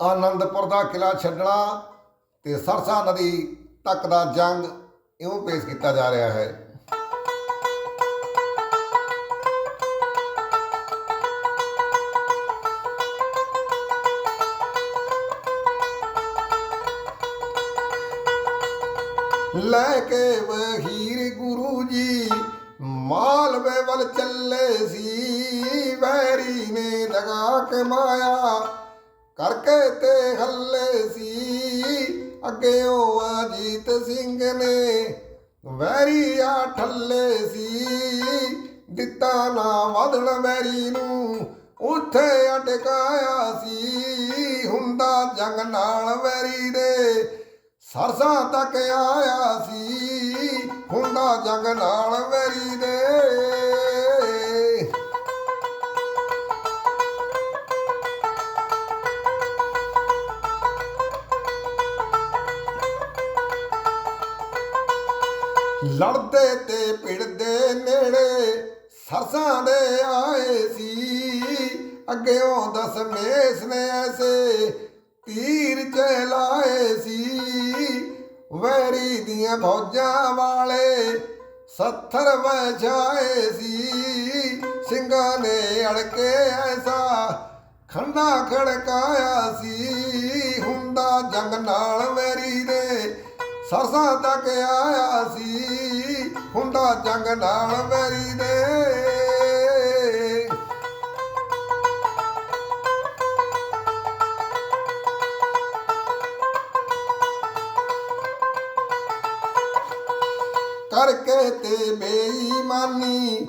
ਆਨੰਦਪੁਰ ਦਾ ਕਿਲਾ ਛੱਡਣਾ ਤੇ ਸਰਸਾ ਨਦੀ ਤੱਕ ਦਾ ਜੰਗ ਇਉਂ ਪੇਸ਼ ਕੀਤਾ ਜਾ ਰਿਹਾ ਹੈ। ਲੈ ਕੇ ਵਹੀਰ ਗੁਰੂ ਜੀ, ਮਾਲਵੇ ਵੱਲ ਚੱਲੇ ਸੀ, ਵੈਰੀ ਨੇ ਲਗਾ ਕੇ ਮਾਇਆ। ਕਰਕੇ ਤੇ ਹੱਲੇ ਸੀ। ਅੱਗੇ ਉਹ ਅਜੀਤ ਸਿੰਘ ਨੇ ਵੈਰੀ ਆ ਠੱਲੇ ਸੀ। ਦਿੱਤਾ ਨਾ ਵਧਣ ਵੈਰੀ ਨੂੰ, ਉੱਥੇ ਅਟਕਾਇਆ ਸੀ। ਹੁੰਦਾ ਜੰਗ ਨਾਲ ਵੈਰੀ ਦੇ ਸਰਸਾ ਤੱਕ ਆਇਆ ਸੀ। ਹੁੰਦਾ ਜੰਗ ਨਾਲ ਵੈਰੀ ਦੇ ਲੜਦੇ ਤੇ ਭਿੜਦੇ ਨੇੜੇ, ਸਰਸਾਂ ਦੇ ਆਏ ਸੀ। ਅੱਗਿਓਂ ਦਸਮੇਸ਼ ਨੇ ਐਸੇ ਤੀਰ ਚਲਾਏ ਸੀ। ਵੈਰੀ ਦੀਆਂ ਫੌਜਾਂ ਵਾਲੇ ਸੱਥਰ ਵਜਾਏ ਸੀ। ਸਿੰਘਾਂ ਨੇ ਅੜਕੇ ਐਸਾ ਖੰਡਾ ਖੜਕਾਇਆ ਸੀ। ਹੁੰਦਾ ਜੰਗ ਨਾਲ ਵੈਰੀ ਦੇ ਸਰਸਾਂ ਤੱਕ ਆਇਆ ਸੀ। ਹੁੰਦਾ ਜੰਗ ਨਾਲ ਵੈਰੀ ਦੇ ਕਰਕੇ ਤੇ ਬੇਈਮਾਨੀ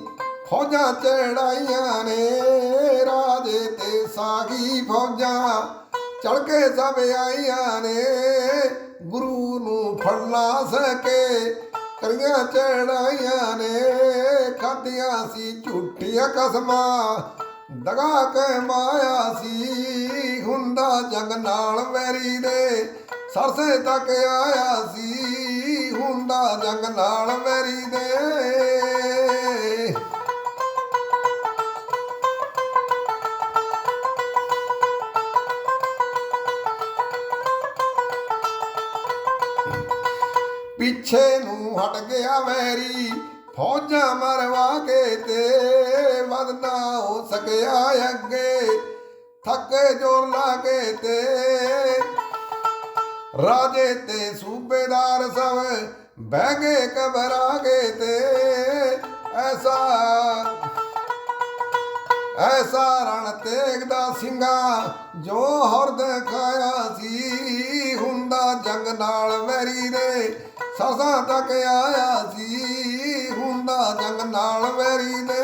ਫੌਜਾਂ ਚੜਾਈਆਂ ਨੇ। ਰਾਜੇ ਤੇ ਸਾਗੀ ਫੌਜਾਂ ਚੜ ਕੇ ਸਭ ਆਈਆਂ ਨੇ। ਗੁਰੂ ਫੜ ਲਾ ਸਕੇ ਕਰੀਆਂ ਚੜਾਈਆਂ ਨੇ, ਖਾਧੀਆਂ ਸੀ ਝੂਠੀਆਂ ਕਸਮਾਂ, ਦਗਾ ਕੇ ਮਾਇਆ ਸੀ, ਹੁੰਦਾ ਜੰਗ ਨਾਲ ਵੈਰੀ ਦੇ, ਸਰਸੇ ਤੱਕ ਆਇਆ ਸੀ, ਹੁੰਦਾ ਜੰਗ ਨਾਲ ਵੈਰੀ ਦੇ। ਪਿੱਛੇ ਨੂੰ ਹਟ ਗਿਆ ਵੈਰੀ, ਫੌਜਾਂ ਮਰਵਾ ਕੇ ਤੇ ਵਧਣਾ ਹੋ ਸਕਿਆ ਅੱਗੇ। ਥੱਕੇ ਜੋਰ ਲਾ ਕੇ ਤੇ ਰਾਜੇ ਤੇ ਸੂਬੇਦਾਰ ਸਭ ਬਹਿ ਗਏ ਘਬਰਾ ਗਏ ਤੇ। ਐਸਾ ਐਸਾ ਰਣ ਤੇਗਦਾ ਸਿੰਘਾ ਜੋ ਹਰ ਖਾਇਆ ਸੀ, ਹੁੰਦਾ ਜੰਗ ਨਾਲ ਵੈਰੀ ਦੇ ਸਰਸਾ ਤੱਕ ਆਇਆ ਸੀ, ਹੁੰਦਾ ਜੰਗ ਨਾਲ ਵੈਰੀ ਦੇ।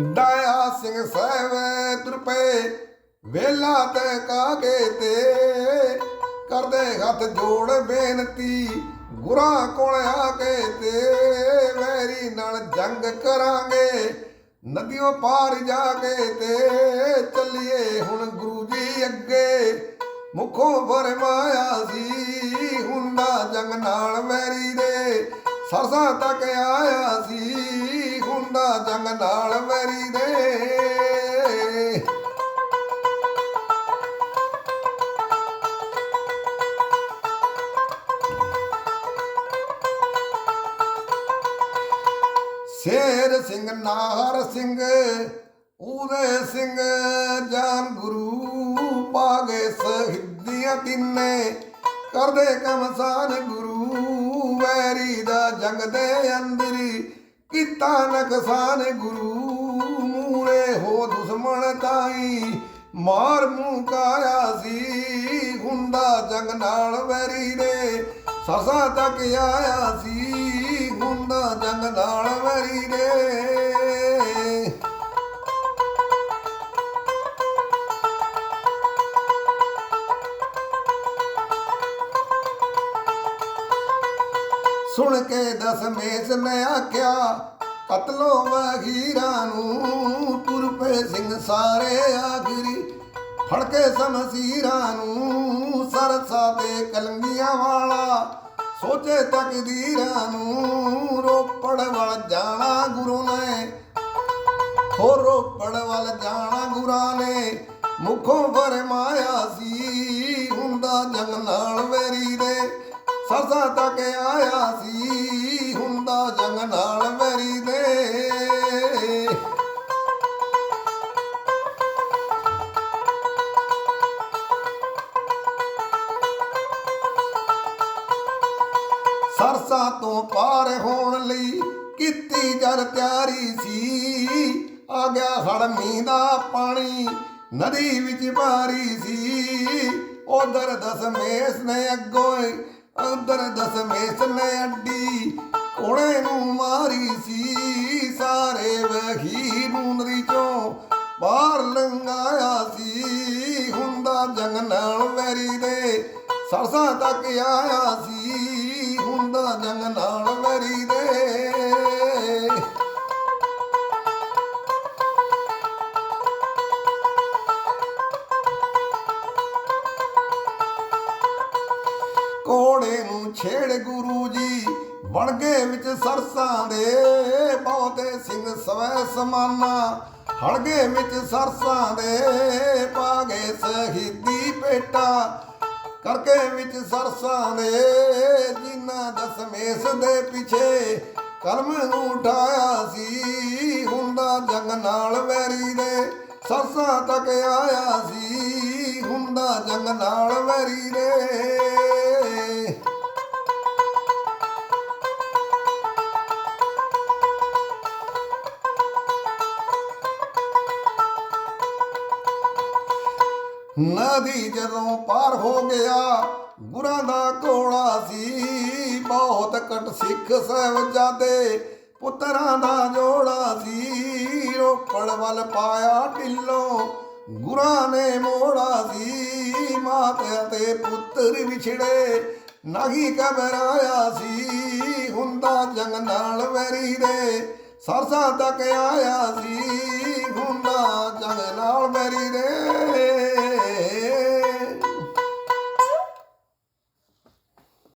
ਡਾਇਆ ਸਿੰਘ ਸਾਹਿਬ ਤੁਰਪੇ, ਵੇਲਾ ਤੇ ਕਾਗੇ ਤੇ। ਕਰਦੇ ਹੱਥ ਜੋੜ ਬੇਨਤੀ ਗੁਰਾਂ ਕੋਲ ਆ ਕੇ ਤੇ ਵੈਰੀ ਨਾਲ ਜੰਗ ਕਰਾਂਗੇ। ਨਦੀਆਂ ਪਾਰ ਜਾ ਕੇ ਤੇ ਚੱਲੀਏ ਹੁਣ ਗੁਰੂ ਜੀ ਅੱਗੇ। ਮੁਖੋਂ ਫਰਮਾਇਆ ਸੀ, ਹੁੰਦਾ ਜੰਗ ਨਾਲ ਵੈਰੀ ਦੇ। ਸਰਸਾ ਤੱਕ ਆਇਆ ਸੀ, ਹੁੰਦਾ ਜੰਗ ਨਾਲ ਵੈਰੀ ਦੇ। ਸ਼ੇਰ ਸਿੰਘ, ਨਾਹਰ ਸਿੰਘ ਉਦੇ ਸਿੰਘ, ਜਾਨ ਗੁਰੂ ਪਾਗੇ ਸਹਿਦੀਆਂ ਤਿੰਨੇ ਕਰਦੇ ਕਮਸਾਨ ਗੁਰੂ, ਵੈਰੀ ਦਾ ਜੰਗ ਦੇ ਅੰਦਰੀ ਕੀਤਾ ਨਕਸਾਨ ਗੁਰੂ, ਮੂਰੇ ਹੋ ਦੁਸ਼ਮਣ ਤਾਈ। ਮਾਰ ਮੁਕਾਇਆ ਸੀ ਹੁੰਦਾ ਜੰਗ ਨਾਲ ਵੈਰੀ ਦੇ। ਸਰਸਾ ਤੱਕ ਆਇਆ ਸੀ ਹੁੰਦਾ ਜੰਗ ਨਾਲ ਵਰੀ ਦੇ ਸੁਣ ਕੇ ਦਸਮੇਸ਼ ਨੇ ਆਖਿਆ, ਕਤਲੋ ਵਹੀਰਾਂ ਨੂੰ ਤੁਰਪੇ ਸਿੰਘ ਸਾਰੇ ਆਖਰੀ ਫੜ ਕੇ ਸਮਸੀਰਾਂ ਨੂੰ ਸਰਸਾ ਤੇ ਕਲੰਗੀਆਂ ਵਾਲਾ ਸੋਚੇ ਤਕਦੀਰਾਂ ਨੂੰ ਰੋਪੜ ਵੱਲ ਜਾਣਾ ਗੁਰੂ ਨੇ। ਹੋ ਰੋਪੜ ਵੱਲ ਜਾਣਾ ਗੁਰਾਂ ਨੇ। ਮੁਖੋਂ ਫਰਮਾਇਆ ਸੀ, ਹੁੰਦਾ ਜੰਗ ਨਾਲ ਵੇਰੀ ਦੇ। ਸਰਸਾ ਤੱਕ ਆਇਆ ਸੀ, ਹੁੰਦਾ ਜੰਗ ਨਾਲ ਸਰਸਾ ਤੋਂ ਪਾਰ ਹੋਣ ਲਈ ਕੀਤੀ ਜਰ ਤਿਆਰੀ ਸੀ। ਆ ਗਿਆ ਹੜ ਮੀਂਹ ਦਾ ਪਾਣੀ, ਨਦੀ ਵਿੱਚ ਭਾਰੀ ਸੀ। ਉਧਰ ਦਸਮੇਸ ਨੇ ਅੱਗੋਏ ਉਧਰ ਦਸਮੇਸ ਨੇ ਅੱਡੀ ਕੋੜੇ ਨੂੰ ਮਾਰੀ ਸੀ। ਸਾਰੇ ਵਹੀ ਨੂੰ ਨਦੀ ਚੋਂ ਪਾਰ ਲੰਘਾਇਆ ਸੀ। ਹੁੰਦਾ ਜੰਗ ਨਾਲ ਵੈਰੀ ਦੇ ਸਰਸਾ ਤੱਕ ਆਇਆ ਸੀ। ਜੰਗ ਨਾਲ ਵੈਰੀ ਦੇ ਕੋੜੇ ਨੂੰ ਛੇੜ ਗੁਰੂ ਜੀ ਬਣ ਵਿੱਚ ਸਰਸਾਂ ਦੇ। ਬਹੁਤੇ ਸਿੰਘ ਸਵੈ ਸਮਾਨਾ ਹੜਗੇ ਵਿੱਚ ਸਰਸਾਂ ਦੇ। ਪਾ ਗਏ ਸ਼ਹੀਦੀ ਪੇਟਾ ਕਰਕੇ ਵਿੱਚ ਸਰਸਾਂ ਦੇ ਜਿਨ੍ਹਾਂ ਦਸਮੇਸ ਦੇ ਪਿੱਛੇ ਕਲਮ ਉਠਾਇਆ ਸੀ, ਹੁੰਦਾ ਜੰਗ ਨਾਲ ਵੈਰੀ ਦੇ ਸਰਸਾਂ ਤੱਕ ਆਇਆ ਸੀ, ਹੁੰਦਾ ਜੰਗ ਨਾਲ ਵੈਰੀ ਦੇ। ਨਦੀ ਜਦੋਂ ਪਾਰ ਹੋ ਗਿਆ, ਗੁਰਾਂ ਦਾ ਕੋਲਾ ਸੀ। ਬਹੁਤ ਕਟ ਸਿੱਖ ਸਹਿਬਜ਼ਾਦੇ ਪੁੱਤਰਾਂ ਦਾ ਜੋੜਾ ਸੀ। ਰੋਪੜ ਵੱਲ ਪਾਇਆ ਢਿੱਲੋਂ, ਗੁਰਾਂ ਨੇ ਮੋੜਾ ਸੀ। ਮਾਤਾ ਅਤੇ ਪੁੱਤਰ ਵਿਛੜੇ ਨਾਗੀ ਕਬਰਾਇਆ ਸੀ। ਹੁੰਦਾ ਜੰਗ ਨਾਲ ਵੈਰੀ ਦੇ, ਸਰਸਾ ਤੱਕ ਆਇਆ ਸੀ। ਹੁੰਦਾ ਜੰਗ ਨਾਲ ਵੈਰੀ ਦੇ।